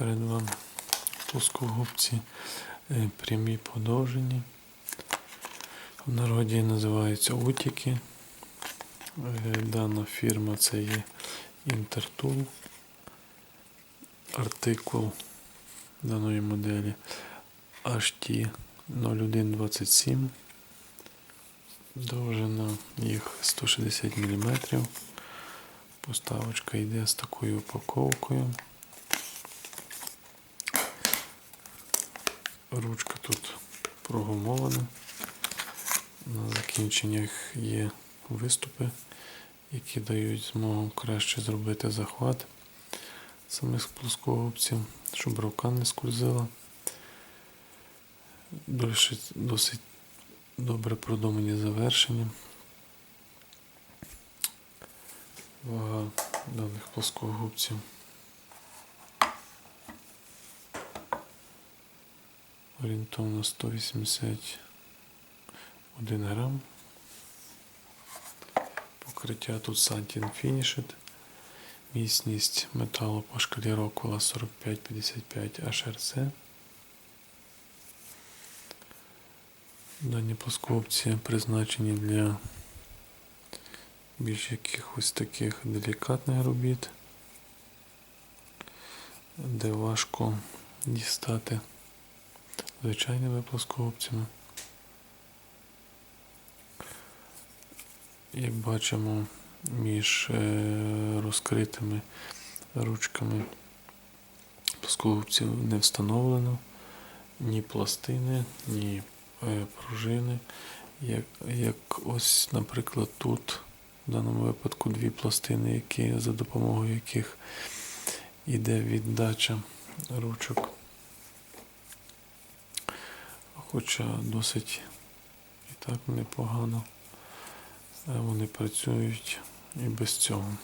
перед вами плоскогубці е, прямі подовжені. В народі називаються утіки. Е, Дана фірма це є Інтертул. Артикул даної моделі HT 0127. Довжина їх 160 мм. Поставочка йде з такою упаковкою. Ручка тут прогумована. На закінченнях є виступи, які дають змогу краще зробити захват самих плоскогубців, щоб рука не скользила. Досить, досить добре продумані завершення. Вага даних плоскогубців. Орієнтовно 181 грам. Покриття тут Satin Finished. Міцність металу по шкалі Роквелла 45-55 HRC. Дані плоскогубці призначені для більш якихось таких делікатних робіт, де важко дістати звичайними плоскогубцями. Як бачимо, між е, розкритими ручками плоскогубців не встановлено ні пластини, ні е, пружини. Як, як ось, наприклад, тут в даному випадку дві пластини, які, за допомогою яких йде віддача ручок. Хоча досить і так непогано вони працюють і без цього.